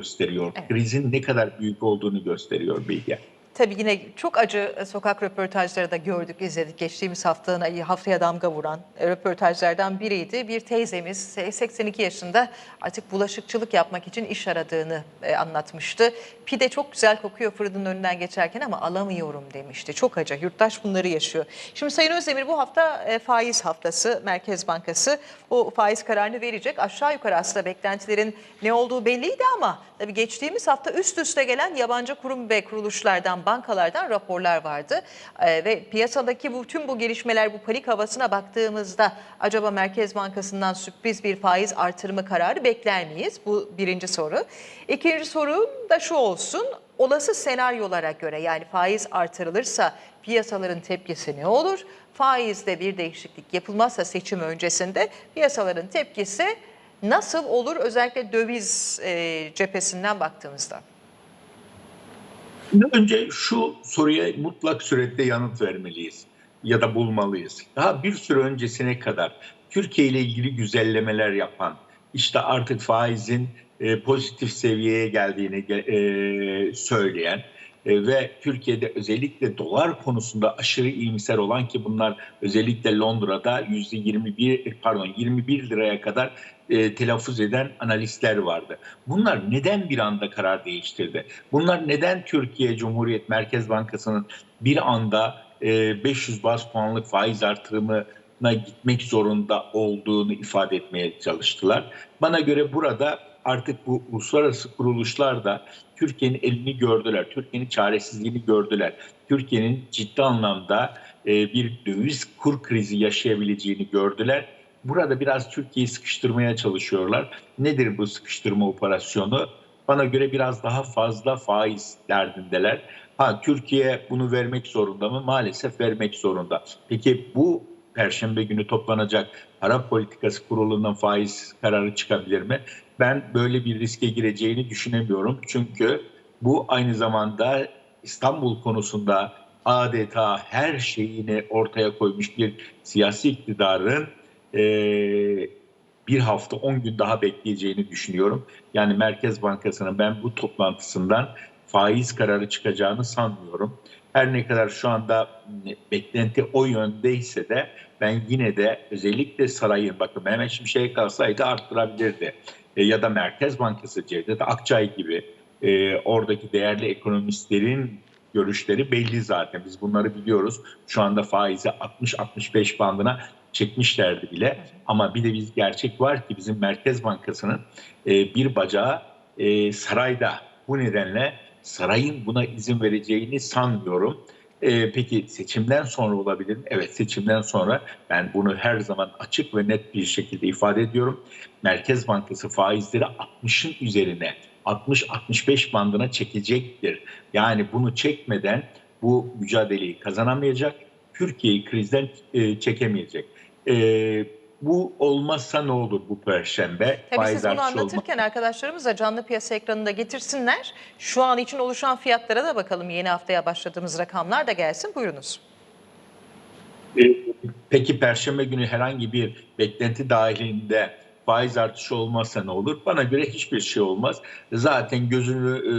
gösteriyor. Evet. Krizin ne kadar büyük olduğunu gösteriyor Bilge. Tabii yine çok acı e, sokak röportajları da gördük, izledik. Geçtiğimiz haftanın haftaya damga vuran e, röportajlardan biriydi. Bir teyzemiz e, 82 yaşında artık bulaşıkçılık yapmak için iş aradığını e, anlatmıştı. Pide çok güzel kokuyor fırının önünden geçerken ama alamıyorum demişti. Çok acı. Yurttaş bunları yaşıyor. Şimdi Sayın Özdemir bu hafta faiz haftası. Merkez Bankası o faiz kararını verecek. Aşağı yukarı aslında beklentilerin ne olduğu belliydi ama tabii geçtiğimiz hafta üst üste gelen yabancı kurum ve kuruluşlardan, bankalardan raporlar vardı. Ee, ve piyasadaki bu tüm bu gelişmeler, bu panik havasına baktığımızda acaba Merkez Bankası'ndan sürpriz bir faiz artırımı kararı bekler miyiz? Bu birinci soru. İkinci soru da şu olsun. Olası senaryolara göre yani faiz artırılırsa piyasaların tepkisi ne olur? Faizde bir değişiklik yapılmazsa seçim öncesinde piyasaların tepkisi nasıl olur özellikle döviz e, cephesinden baktığımızda? Önce şu soruya mutlak surette yanıt vermeliyiz ya da bulmalıyız. Daha bir süre öncesine kadar Türkiye ile ilgili güzellemeler yapan, işte artık faizin e, pozitif seviyeye geldiğini e, söyleyen ve Türkiye'de özellikle dolar konusunda aşırı iyimser olan ki bunlar özellikle Londra'da yüzde 21 pardon 21 liraya kadar e, telaffuz eden analistler vardı. Bunlar neden bir anda karar değiştirdi? Bunlar neden Türkiye Cumhuriyet Merkez Bankası'nın bir anda e, 500 bas puanlık faiz artırımına gitmek zorunda olduğunu ifade etmeye çalıştılar. Bana göre burada artık bu uluslararası kuruluşlar da Türkiye'nin elini gördüler, Türkiye'nin çaresizliğini gördüler. Türkiye'nin ciddi anlamda e, bir döviz kur krizi yaşayabileceğini gördüler. Burada biraz Türkiye'yi sıkıştırmaya çalışıyorlar. Nedir bu sıkıştırma operasyonu? Bana göre biraz daha fazla faiz derdindeler. Ha Türkiye bunu vermek zorunda mı? Maalesef vermek zorunda. Peki bu Perşembe günü toplanacak para politikası kurulundan faiz kararı çıkabilir mi? Ben böyle bir riske gireceğini düşünemiyorum. Çünkü bu aynı zamanda İstanbul konusunda adeta her şeyini ortaya koymuş bir siyasi iktidarın e, bir hafta 10 gün daha bekleyeceğini düşünüyorum. Yani Merkez Bankası'nın ben bu toplantısından faiz kararı çıkacağını sanmıyorum. Her ne kadar şu anda beklenti o yöndeyse de ben yine de özellikle sarayın bakın Mehmet Şimşek kalsaydı arttırabilirdi. E, ya da Merkez Bankası Cevdet Akçay gibi e, oradaki değerli ekonomistlerin görüşleri belli zaten. Biz bunları biliyoruz. Şu anda faizi 60-65 bandına çekmişlerdi bile. Ama bir de biz gerçek var ki bizim Merkez Bankası'nın e, bir bacağı e, sarayda. Bu nedenle sarayın buna izin vereceğini sanmıyorum. Ee, peki seçimden sonra olabilir mi? Evet seçimden sonra ben bunu her zaman açık ve net bir şekilde ifade ediyorum. Merkez Bankası faizleri 60'ın üzerine 60-65 bandına çekecektir. Yani bunu çekmeden bu mücadeleyi kazanamayacak, Türkiye'yi krizden e, çekemeyecek. E, bu olmazsa ne olur bu perşembe? Tabii siz bunu anlatırken arkadaşlarımız da canlı piyasa ekranında getirsinler. Şu an için oluşan fiyatlara da bakalım. Yeni haftaya başladığımız rakamlar da gelsin. Buyurunuz. E, Peki perşembe günü herhangi bir beklenti dahilinde faiz artışı olmazsa ne olur? Bana göre hiçbir şey olmaz. Zaten gözünü e,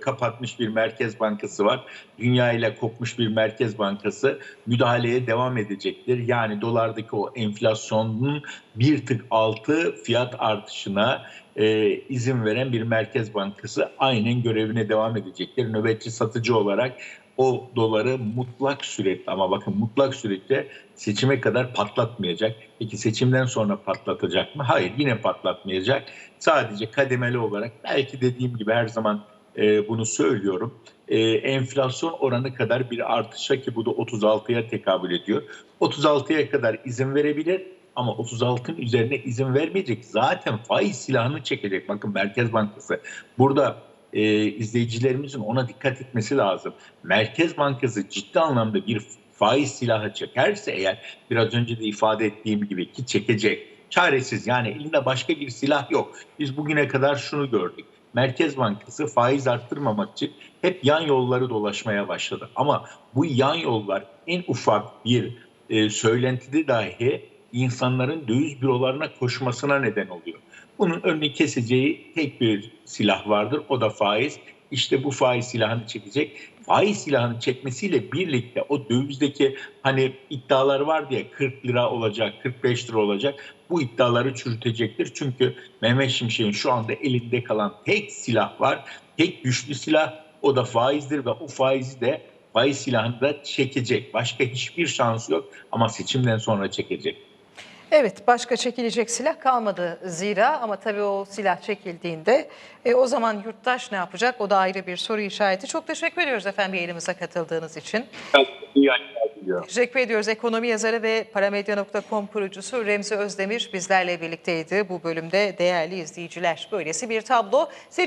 kapatmış bir merkez bankası var. Dünya ile kopmuş bir merkez bankası müdahaleye devam edecektir. Yani dolardaki o enflasyonun bir tık altı fiyat artışına e, izin veren bir merkez bankası aynen görevine devam edecektir. Nöbetçi satıcı olarak o doları mutlak surette ama bakın mutlak surette seçime kadar patlatmayacak. Peki seçimden sonra patlatacak mı? Hayır yine patlatmayacak. Sadece kademeli olarak belki dediğim gibi her zaman e, bunu söylüyorum. E, enflasyon oranı kadar bir artışa ki bu da 36'ya tekabül ediyor. 36'ya kadar izin verebilir ama 36'ın üzerine izin vermeyecek. Zaten faiz silahını çekecek. Bakın Merkez Bankası burada e, izleyicilerimizin ona dikkat etmesi lazım. Merkez Bankası ciddi anlamda bir faiz silahı çekerse eğer biraz önce de ifade ettiğim gibi ki çekecek. Çaresiz yani elinde başka bir silah yok. Biz bugüne kadar şunu gördük. Merkez Bankası faiz arttırmamak için hep yan yolları dolaşmaya başladı. Ama bu yan yollar en ufak bir e, söylentide dahi insanların döviz bürolarına koşmasına neden oluyor. Bunun önünü keseceği tek bir silah vardır. O da faiz. İşte bu faiz silahını çekecek. Faiz silahını çekmesiyle birlikte o dövizdeki hani iddialar vardı ya 40 lira olacak, 45 lira olacak. Bu iddiaları çürütecektir. Çünkü Mehmet Şimşek'in şu anda elinde kalan tek silah var. Tek güçlü silah o da faizdir ve o faizi de faiz silahını da çekecek. Başka hiçbir şansı yok ama seçimden sonra çekecek. Evet, başka çekilecek silah kalmadı zira ama tabii o silah çekildiğinde e, o zaman yurttaş ne yapacak? O da ayrı bir soru işareti. Çok teşekkür ediyoruz efendim yayınımıza katıldığınız için. İyi yayınlar. Teşekkür ediyoruz. Ekonomi yazarı ve paramedya.com kurucusu Remzi Özdemir bizlerle birlikteydi bu bölümde değerli izleyiciler. Böylesi bir tablo. Seçim